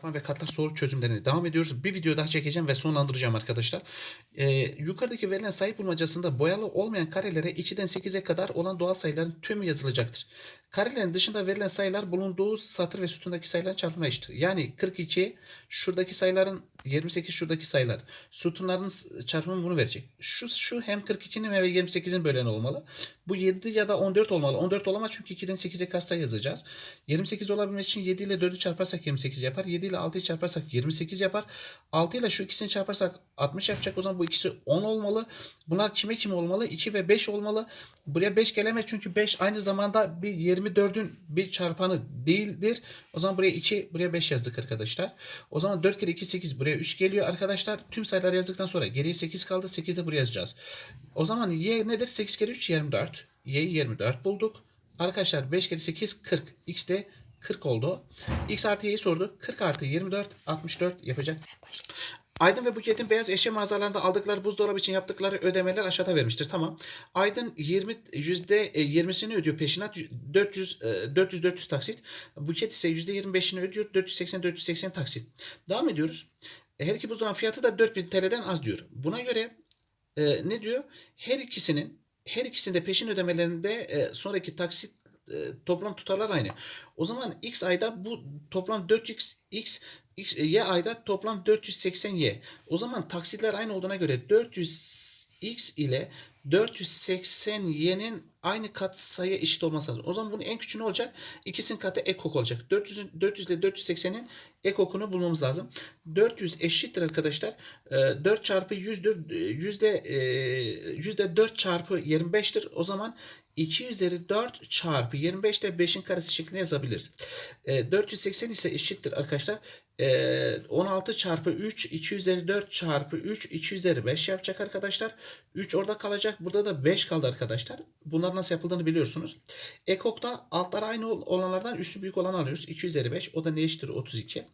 Çarpan ve katlar soru çözümlerine devam ediyoruz. Bir video daha çekeceğim ve sonlandıracağım arkadaşlar. Ee, yukarıdaki verilen sayı bulmacasında boyalı olmayan karelere 2'den 8'e kadar olan doğal sayıların tümü yazılacaktır. Karelerin dışında verilen sayılar bulunduğu satır ve sütundaki sayıların çarpımına eşittir. Yani 42 şuradaki sayıların 28 şuradaki sayılar. Sütunların çarpımı bunu verecek. Şu, şu hem 42'nin ve 28'in böleni olmalı. Bu 7 ya da 14 olmalı. 14 olamaz çünkü 2'den 8'e karşı yazacağız. 28 olabilmek için 7 ile 4'ü çarparsak 28 yapar. 7 ile 6'yı çarparsak 28 yapar. 6 ile şu ikisini çarparsak 60 yapacak. O zaman bu ikisi 10 olmalı. Bunlar kime kim olmalı? 2 ve 5 olmalı. Buraya 5 gelemez çünkü 5 aynı zamanda bir 24'ün bir çarpanı değildir. O zaman buraya 2, buraya 5 yazdık arkadaşlar. O zaman 4 kere 2 8 buraya 3 geliyor arkadaşlar. Tüm sayıları yazdıktan sonra geriye 8 kaldı. 8 de buraya yazacağız. O zaman y nedir? 8 kere 3 24. Y'yi 24 bulduk. Arkadaşlar 5 kere 8 40. X de 40 oldu. X artı y'yi sordu. 40 artı 24 64 yapacak. Aydın ve Buket'in beyaz eşya mağazalarında aldıkları buzdolabı için yaptıkları ödemeler aşağıda vermiştir. Tamam. Aydın 20 yüzde 20'sini ödüyor peşinat 400 e, 400 400 taksit. Buket ise yüzde 25'ini ödüyor 480 480 taksit. Devam ediyoruz. Her iki buzdolabı fiyatı da 4000 TL'den az diyor. Buna göre e, ne diyor? Her ikisinin her ikisinde peşin ödemelerinde e, sonraki taksit e, toplam tutarlar aynı. O zaman x ayda bu toplam 4x x x e, y ayda toplam 480 y. O zaman taksitler aynı olduğuna göre 400 x ile 480 y'nin aynı kat sayı eşit olması lazım. O zaman bunun en küçüğü ne olacak? İkisinin katı ekok olacak. 400, 400 ile 480'in ekokunu bulmamız lazım. 400 eşittir arkadaşlar. Ee, 4 çarpı 100'dür. Ee, Yüzde, e, yüzde 4 çarpı 25'tir. O zaman 2 üzeri 4 çarpı 25 de 5'in karesi şeklinde yazabiliriz. Ee, 480 ise eşittir arkadaşlar. Ee, 16 çarpı 3 2 üzeri 4 çarpı 3 2 üzeri 5 yapacak arkadaşlar. 3 orada kalacak. Burada da 5 kaldı arkadaşlar. Bunlar nasıl yapıldığını biliyorsunuz. Ekok'ta altlar aynı ol- olanlardan üstü büyük olanı alıyoruz. 2 üzeri 5. O da ne eşittir? 32.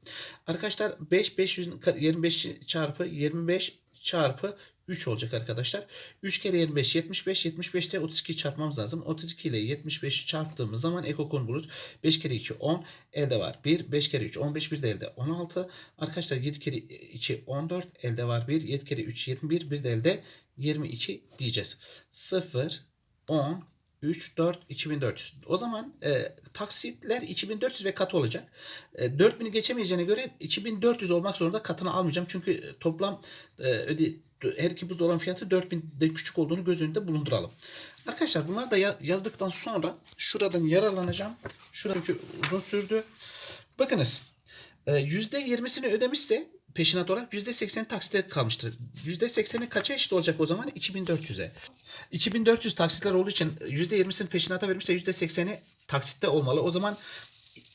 Arkadaşlar 5 500 25 çarpı 25 çarpı 3 olacak arkadaşlar. 3 kere 25 75 75'te 32 çarpmamız lazım. 32 ile 75'i çarptığımız zaman ekokonu buluruz. 5 kere 2 10 elde var 1. 5 kere 3 15 bir de elde 16. Arkadaşlar 7 kere 2 14 elde var 1. 7 kere 3 21 bir de elde 22 diyeceğiz. 0 10 3, 4, 2400. O zaman e, taksitler 2400 ve kat olacak. E, 4000'i geçemeyeceğine göre 2400 olmak zorunda katını almayacağım. Çünkü e, toplam e, öde, her iki buzdolabı fiyatı 4000'de küçük olduğunu göz önünde bulunduralım. Arkadaşlar bunları da ya- yazdıktan sonra şuradan yararlanacağım. Şurada çünkü uzun sürdü. Bakınız e, %20'sini ödemişse peşinat olarak %80'i taksitle kalmıştır. %80'i kaça eşit olacak o zaman? 2400'e. 2400 taksitler olduğu için %20'sini peşinata vermişse %80'i taksitte olmalı. O zaman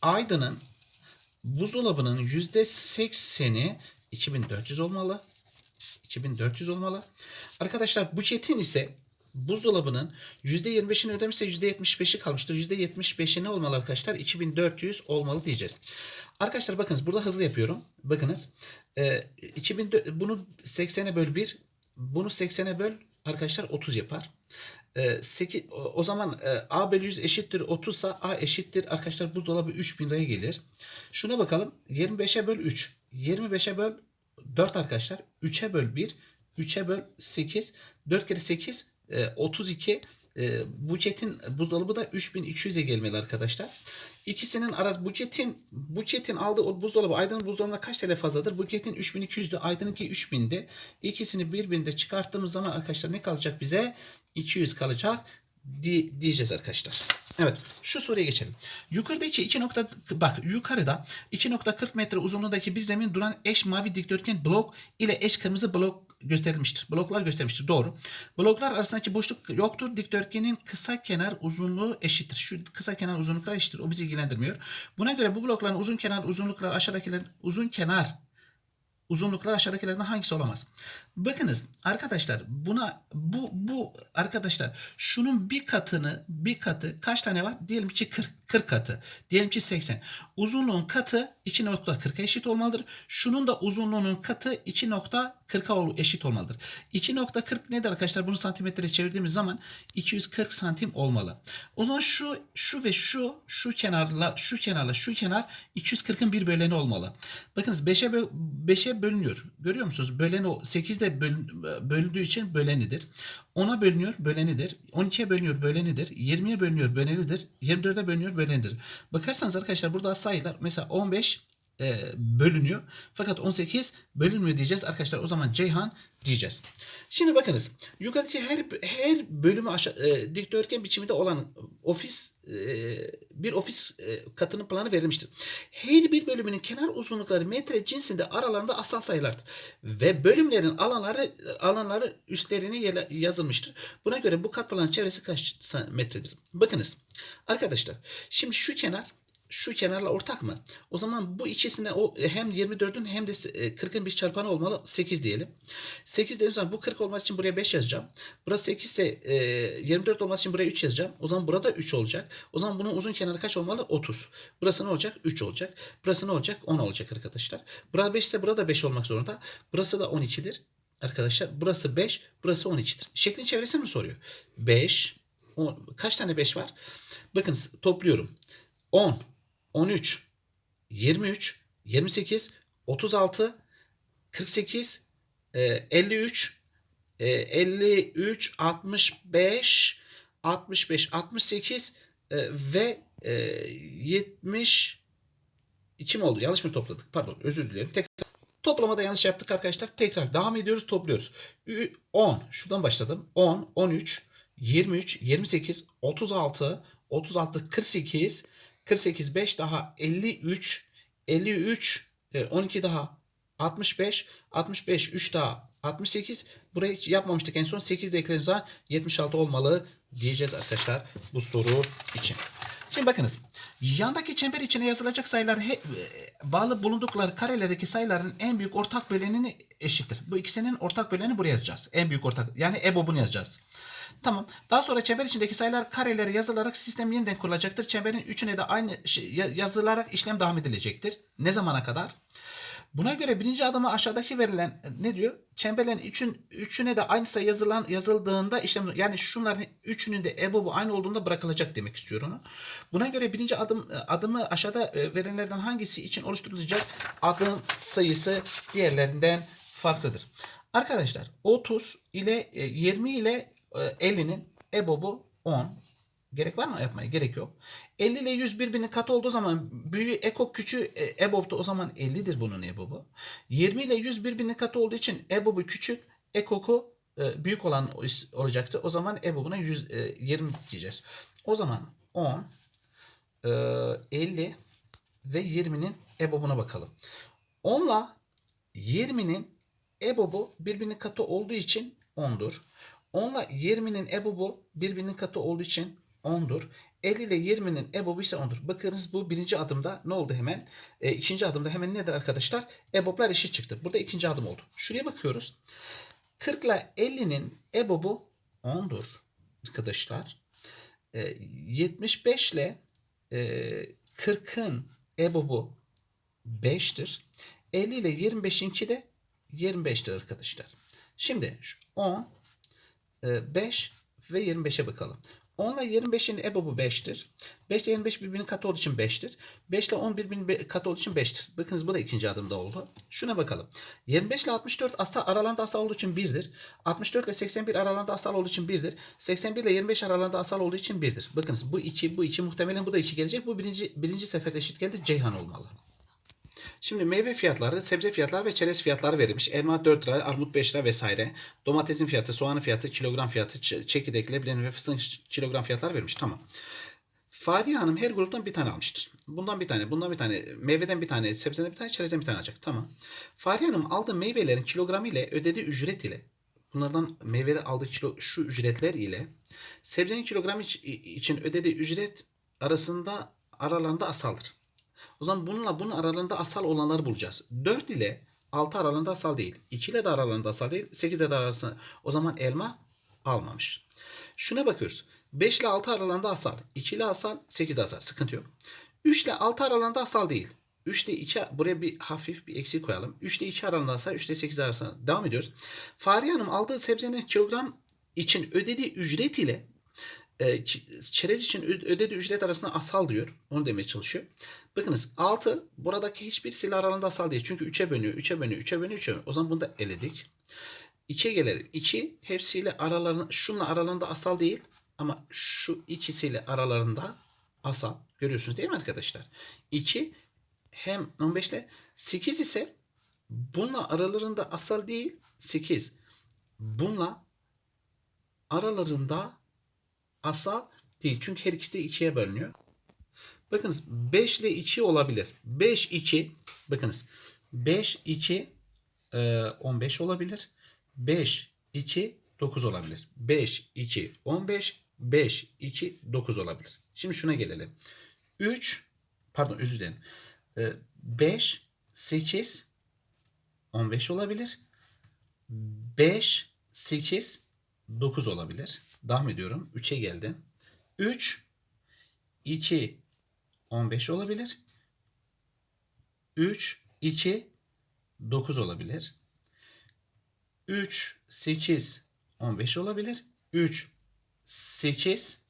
Aydın'ın buzdolabının %80'i 2400 olmalı. 2400 olmalı. Arkadaşlar Buket'in ise buzdolabının %25'ini ödemişse %75'i kalmıştır. %75'i ne olmalı arkadaşlar? 2400 olmalı diyeceğiz. Arkadaşlar bakınız burada hızlı yapıyorum. Bakınız. E, 2004 bunu 80'e böl 1. Bunu 80'e böl arkadaşlar 30 yapar. E, 8, o, zaman e, A bölü 100 eşittir 30 ise A eşittir arkadaşlar buzdolabı 3000 liraya gelir. Şuna bakalım. 25'e böl 3. 25'e böl 4 arkadaşlar. 3'e böl 1. 3'e böl 8. 4 kere 8 e, 32. E, buketin buzdolabı da 3200'e gelmeli arkadaşlar. İkisinin arası buketin buketin aldığı o buzdolabı Aydın'ın buzdolabına kaç TL fazladır? Buketin 3200'dü. Aydın'ınki 3000'di. İkisini birbirinde çıkarttığımız zaman arkadaşlar ne kalacak bize? 200 kalacak di- diyeceğiz arkadaşlar. Evet şu soruya geçelim. Yukarıdaki 2 nokta bak yukarıda 2.40 metre uzunluğundaki bir zemin duran eş mavi dikdörtgen blok ile eş kırmızı blok gösterilmiştir. Bloklar göstermiştir. Doğru. Bloklar arasındaki boşluk yoktur. Dikdörtgenin kısa kenar uzunluğu eşittir. Şu kısa kenar uzunluklar eşittir. O bizi ilgilendirmiyor. Buna göre bu blokların uzun kenar uzunluklar aşağıdakilerin uzun kenar uzunluklar aşağıdakilerden hangisi olamaz? Bakınız arkadaşlar buna bu bu arkadaşlar şunun bir katını bir katı kaç tane var? Diyelim ki 40, 40 katı. Diyelim ki 80. Uzunluğun katı 2.40'a eşit olmalıdır. Şunun da uzunluğunun katı 2.40'a eşit olmalıdır. 2.40 nedir arkadaşlar? Bunu santimetreye çevirdiğimiz zaman 240 santim olmalı. O zaman şu şu ve şu şu kenarla şu kenarla şu kenar 240'ın bir böleni olmalı. Bakınız 5'e 5'e bölünüyor. Görüyor musunuz? Bölen o 8 de böl, bölündüğü için bölenidir. 10'a bölünüyor bölenidir. 12'ye bölünüyor bölenidir. 20'ye bölünüyor bölenidir. 24'e bölünüyor bölenidir. Bakarsanız arkadaşlar burada sayılar mesela 15 e, bölünüyor. Fakat 18 bölünmüyor diyeceğiz. Arkadaşlar o zaman Ceyhan diyeceğiz. Şimdi bakınız. Yukarıdaki her her bölümü aşağı, e, dikdörtgen biçiminde olan ofis e, bir ofis e, katının planı verilmiştir. Her bir bölümünün kenar uzunlukları metre cinsinde aralarında asal sayılardır. Ve bölümlerin alanları alanları üstlerine yazılmıştır. Buna göre bu kat planın çevresi kaç metredir? Bakınız arkadaşlar. Şimdi şu kenar şu kenarla ortak mı? O zaman bu ikisinden o hem 24'ün hem de e, 40'ın bir çarpanı olmalı. 8 diyelim. 8 dediğim zaman bu 40 olması için buraya 5 yazacağım. Burası 8 ise e, 24 olması için buraya 3 yazacağım. O zaman burada 3 olacak. O zaman bunun uzun kenarı kaç olmalı? 30. Burası ne olacak? 3 olacak. Burası ne olacak? 10 olacak arkadaşlar. Burası 5 ise burada 5 olmak zorunda. Burası da 12'dir. Arkadaşlar burası 5, burası 12'dir. Şeklin çevresi mi soruyor? 5, 10, kaç tane 5 var? Bakın topluyorum. 10, 13, 23, 28, 36, 48, e, 53, e, 53, 65, 65, 68 e, ve e, 70 mi oldu? Yanlış mı topladık? Pardon özür dilerim. Tekrar Toplamada yanlış yaptık arkadaşlar. Tekrar devam ediyoruz topluyoruz. Ü- 10 şuradan başladım. 10, 13, 23, 28, 36, 36, 48, 48, 5 daha 53, 53, e, 12 daha 65, 65, 3 daha 68. Burayı hiç yapmamıştık en son. 8 de eklediğimiz zaman 76 olmalı diyeceğiz arkadaşlar bu soru için. Şimdi bakınız. Yandaki çember içine yazılacak sayılar he- e, bağlı bulundukları karelerdeki sayıların en büyük ortak bölenini eşittir. Bu ikisinin ortak bölenini buraya yazacağız. En büyük ortak yani EBOB'unu yazacağız. Tamam. Daha sonra çember içindeki sayılar karelere yazılarak sistem yeniden kurulacaktır. Çemberin üçüne de aynı şey ya- yazılarak işlem devam edilecektir. Ne zamana kadar? Buna göre birinci adımı aşağıdaki verilen ne diyor? Çemberlerin üçün, üçüne de aynı sayı yazılan, yazıldığında işlem yani şunların üçünün de EBOB'u aynı olduğunda bırakılacak demek istiyor onu. Buna göre birinci adım adımı aşağıda e, verilenlerden hangisi için oluşturulacak adım sayısı diğerlerinden farklıdır. Arkadaşlar 30 ile e, 20 ile e, 50'nin EBOB'u 10. Gerek var mı yapmaya? Gerek yok. 50 ile 100 birbirinin katı olduğu zaman büyüğü ekok küçüğü e, EBOB'da o zaman 50'dir bunun EBOB'u. 20 ile 100 birbirinin katı olduğu için EBOB'u küçük, ekok'u e, büyük olan olacaktı. O zaman EBOB'una 100, e, 20 diyeceğiz. O zaman 10, e, 50 ve 20'nin EBOB'una bakalım. 10 ile 20'nin EBOB'u birbirinin katı olduğu için 10'dur. 10 ile 20'nin EBOB'u birbirinin katı olduğu için 10'dur. 50 ile 20'nin EBOB'u ise 10'dur. Bakınız bu birinci adımda ne oldu hemen? E, ikinci adımda hemen nedir arkadaşlar? EBOB'lar eşit çıktı. Burada ikinci adım oldu. Şuraya bakıyoruz. 40 ile 50'nin EBOB'u 10'dur arkadaşlar. E, 75 ile e, 40'ın EBOB'u 5'tir. 50 ile 25'inki de 25'tir arkadaşlar. Şimdi şu 10, e, 5 ve 25'e bakalım. 10 ile 25'in EBOB'u 5'tir. 5 ile 25 birbirinin katı olduğu için 5'tir. 5 ile 10 birbirinin katı olduğu için 5'tir. Bakınız bu da ikinci adımda oldu. Şuna bakalım. 25 ile 64 asal, aralarında asal olduğu için 1'dir. 64 ile 81 aralarında asal olduğu için 1'dir. 81 ile 25 aralarında asal olduğu için 1'dir. Bakınız bu 2, bu 2 muhtemelen bu da 2 gelecek. Bu birinci, birinci seferde eşit geldi. Ceyhan olmalı. Şimdi meyve fiyatları, sebze fiyatları ve çerez fiyatları verilmiş. Elma 4 lira, armut 5 lira vesaire. Domatesin fiyatı, soğanın fiyatı, kilogram fiyatı, çekirdek, leblebi ve fıstığın kilogram fiyatlar verilmiş. Tamam. Fahriye Hanım her gruptan bir tane almıştır. Bundan bir tane, bundan bir tane, meyveden bir tane, sebzeden bir tane, çerezden bir tane alacak. Tamam. Fahriye Hanım aldığı meyvelerin kilogramı ile ödediği ücret ile bunlardan meyvede aldığı kilo şu ücretler ile sebzenin kilogramı iç- için ödediği ücret arasında aralarında asaldır. O zaman bununla bunun aralarında asal olanları bulacağız. 4 ile 6 aralığında asal değil. 2 ile de aralığında asal değil. 8 ile de arasında. O zaman elma almamış. Şuna bakıyoruz. 5 ile 6 aralığında asal. 2 ile asal, 8 ile asal. Sıkıntı yok. 3 ile 6 aralığında asal değil. 3 ile 2 buraya bir hafif bir eksi koyalım. 3 ile 2 aralığında asal, 3 ile 8 arasında. Devam ediyoruz. Fahriye Hanım aldığı sebzenin kilogram için ödediği ücret ile e, çerez için ödediği ücret arasında asal diyor. Onu demeye çalışıyor. Bakınız 6 buradaki hiçbirisiyle aralığında asal değil. Çünkü 3'e bölünüyor, 3'e bölünüyor, 3'e bölünüyor, 3'e bölünüyor. O zaman bunu da eledik. 2'ye gelelim. 2 hepsiyle aralarında, şunla aralarında asal değil. Ama şu ikisiyle aralarında asal. Görüyorsunuz değil mi arkadaşlar? 2 hem 15 ile 8 ise bununla aralarında asal değil 8. Bununla aralarında asal değil. Çünkü her ikisi de 2'ye bölünüyor. Bakınız 5 ile 2 olabilir. 5 2 bakınız 5 2 e, 15 olabilir. 5 2 9 olabilir. 5 2 15 5 2 9 olabilir. Şimdi şuna gelelim. 3 pardon özür dilerim. E, 5 8 15 olabilir. 5 8 9 olabilir. Devam ediyorum. 3'e geldim. 3 2 15 olabilir. 3 2 9 olabilir. 3 8 15 olabilir. 3 8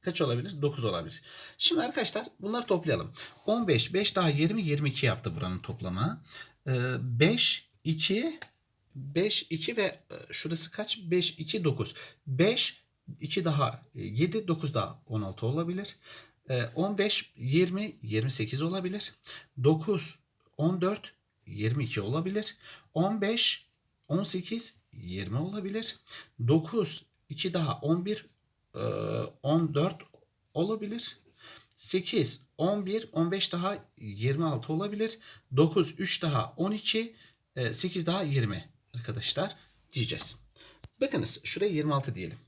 kaç olabilir? 9 olabilir. Şimdi arkadaşlar bunları toplayalım. 15 5 daha 20 22 yaptı buranın toplamı. Ee, 5 2 5 2 ve e, şurası kaç? 5 2 9. 5 2 daha 7 9 daha 16 olabilir. Ee, 15 20 28 olabilir. 9 14 22 olabilir. 15 18 20 olabilir. 9 2 daha 11 e, 14 olabilir. 8 11 15 daha 26 olabilir. 9 3 daha 12 e, 8 daha 20 arkadaşlar diyeceğiz. Bakınız şuraya 26 diyelim.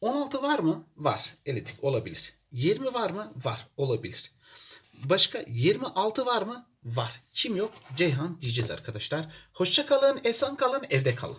16 var mı? Var. Elitik olabilir. 20 var mı? Var. Olabilir. Başka 26 var mı? Var. Kim yok? Ceyhan diyeceğiz arkadaşlar. Hoşça kalın, esen kalın, evde kalın.